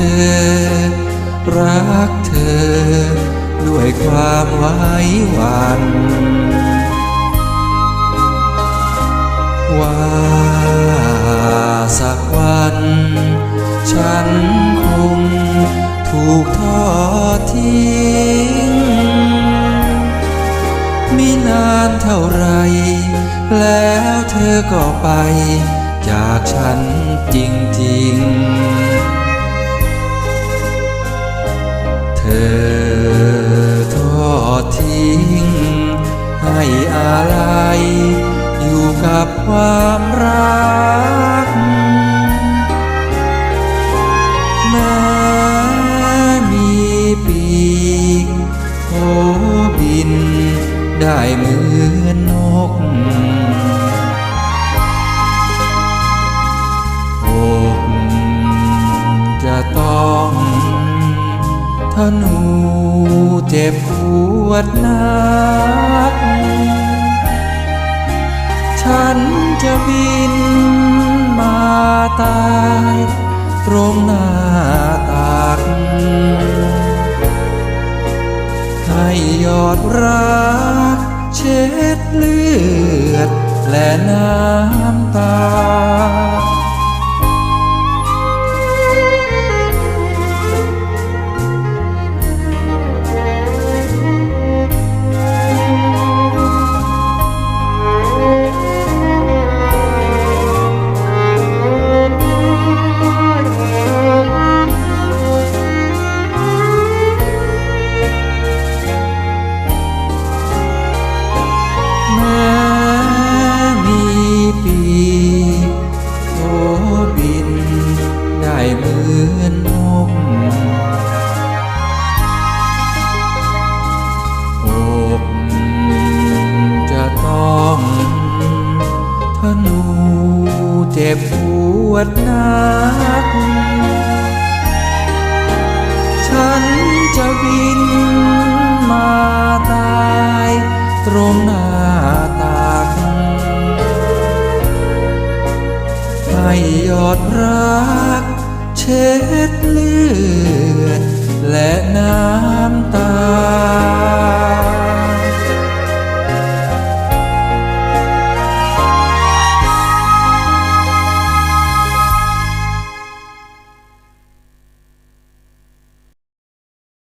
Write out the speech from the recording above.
ธอรักเธอ ด้วยความไว้วันว่าสักวัน ฉันคงถูกทอดทิ้งไม่นานเท่าไร แล้วเธอก็ไป จากฉันจริงๆ อทอดทิ้ง ให้อะไร อยู่กับความรัก แม้มีปีกโอบิน ได้เหมือนนกอก ทนูเจ็บปวดนัก ฉันจะบินมาตายตรงหน้าตักให้ยอดรัก เช็ดเลือดและน้ำ จ็บปวดนัก ฉันจะบินมาตายตรงหน้าตากให้ยอดรักเช็ดเลือด